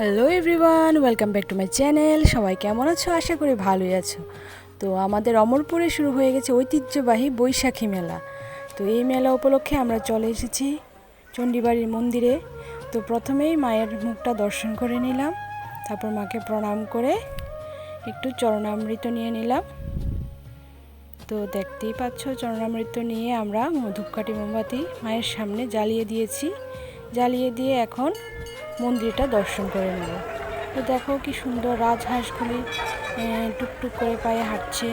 Hello everyone welcome back to my channel সবাই কেমন আছো? আশা করি ভালোই আছো। তো আমাদের অমরপুরে শুরু হয়ে গেছে ঐতিহ্যবাহী বৈশাখী মেলা। তো এই মেলা উপলক্ষে আমরা চলে এসেছি চণ্ডীবাড়ির মন্দিরে। তো প্রথমেই মায়ের মুখটা দর্শন করে নিলাম। তারপর মাকে প্রণাম করে একটু চরণামৃত নিয়ে নিলাম। তো দেখতেই পাচ্ছ, চরণামৃত নিয়ে আমরা ধূপকাঠি মোমবাতি মায়ের সামনে জ্বালিয়ে দিয়েছি। জ্বালিয়ে দিয়ে এখন মন্দিরটা দর্শন করে নেব। তো দেখো কি সুন্দর রাজহাঁসগুলি টুকটুক করে পায়ে হাঁটছে।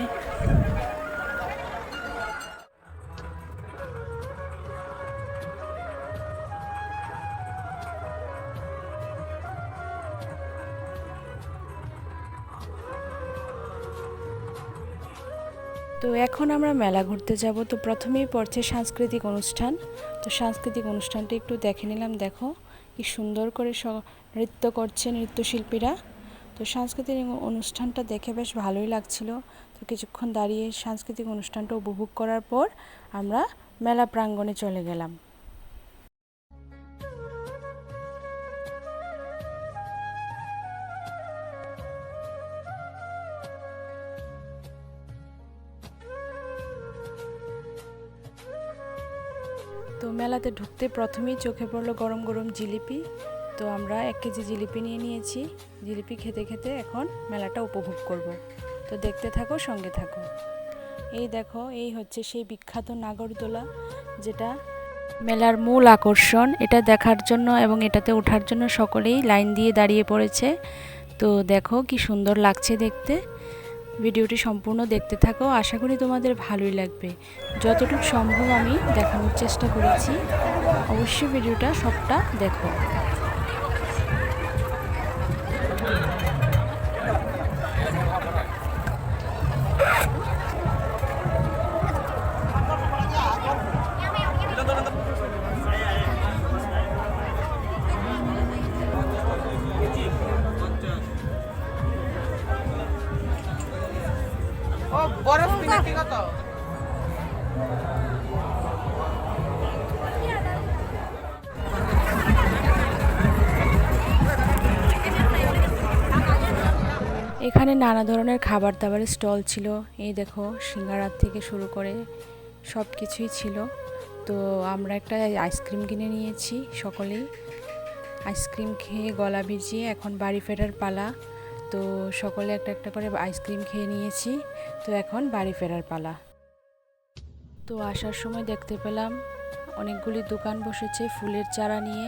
তো এখন আমরা মেলা ঘুরতে যাব। তো প্রথমেই পড়ছে সাংস্কৃতিক অনুষ্ঠান। তো সাংস্কৃতিক অনুষ্ঠানটা একটু দেখে নিলাম, দেখো। কি সুন্দর করে নৃত্য করছে নৃত্যশিল্পীরা। তো সাংস্কৃতিক অনুষ্ঠানটা দেখে বেশ ভালোই লাগছিল। তো কিছুক্ষণ দাঁড়িয়ে সাংস্কৃতিক অনুষ্ঠানটা উপভোগ করার পর আমরা মেলা প্রাঙ্গণে চলে গেলাম। তো মেলাতে ঢুকতে প্রথমেই চোখে পড়ল গরম গরম জিলিপি। তো আমরা এক কেজি জিলিপি নিয়ে নিয়েছি। জিলিপি খেতে খেতে এখন মেলাটা উপভোগ করব। তো দেখতে থাকো, সঙ্গে থাকো। এই দেখো, এই হচ্ছে সেই বিখ্যাত নাগরদোলা, যেটা মেলার মূল আকর্ষণ। এটা দেখার জন্য এবং এটাতে ওঠার জন্য সকলেই লাইন দিয়ে দাঁড়িয়ে পড়েছে। তো দেখো কি সুন্দর লাগছে দেখতে। ভিডিওটি সম্পূর্ণ দেখতে থাকো। আশা করি তোমাদের ভালোই লাগবে। যতটুকু সম্ভব আমি দেখানোর চেষ্টা করেছি। অবশ্যই ভিডিওটা সবটা দেখো। এখানে নানা ধরনের খাবার দাবারের স্টল ছিল। এই দেখো সিঙ্গারার থেকে শুরু করে সব কিছুই ছিল। তো আমরা একটা আইসক্রিম কিনে নিয়েছি সকলেই। আইসক্রিম খেয়ে গলা ভিজিয়ে এখন বাড়ি ফেরার পালা। তো সকলে একটা একটা করে আইসক্রিম খেয়ে নিয়েছি। তো এখন বাড়ি ফেরার পালা। তো আসার সময় দেখতে পেলাম অনেকগুলি দোকান বসেছে ফুলের চারা নিয়ে।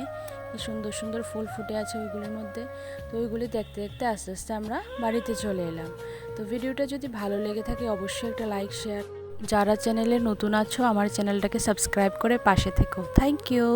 সুন্দর সুন্দর ফুল ফুটে আছে ওইগুলির মধ্যে। তো ওইগুলি দেখতে দেখতে আস্তে আস্তে আমরা বাড়িতে চলে এলাম। তো ভিডিওটা যদি ভালো লেগে থাকে অবশ্যই একটা লাইক, শেয়ার। যারা চ্যানেলে নতুন আছো, আমার চ্যানেলটাকে সাবস্ক্রাইব করে পাশে থেকো। Thank you.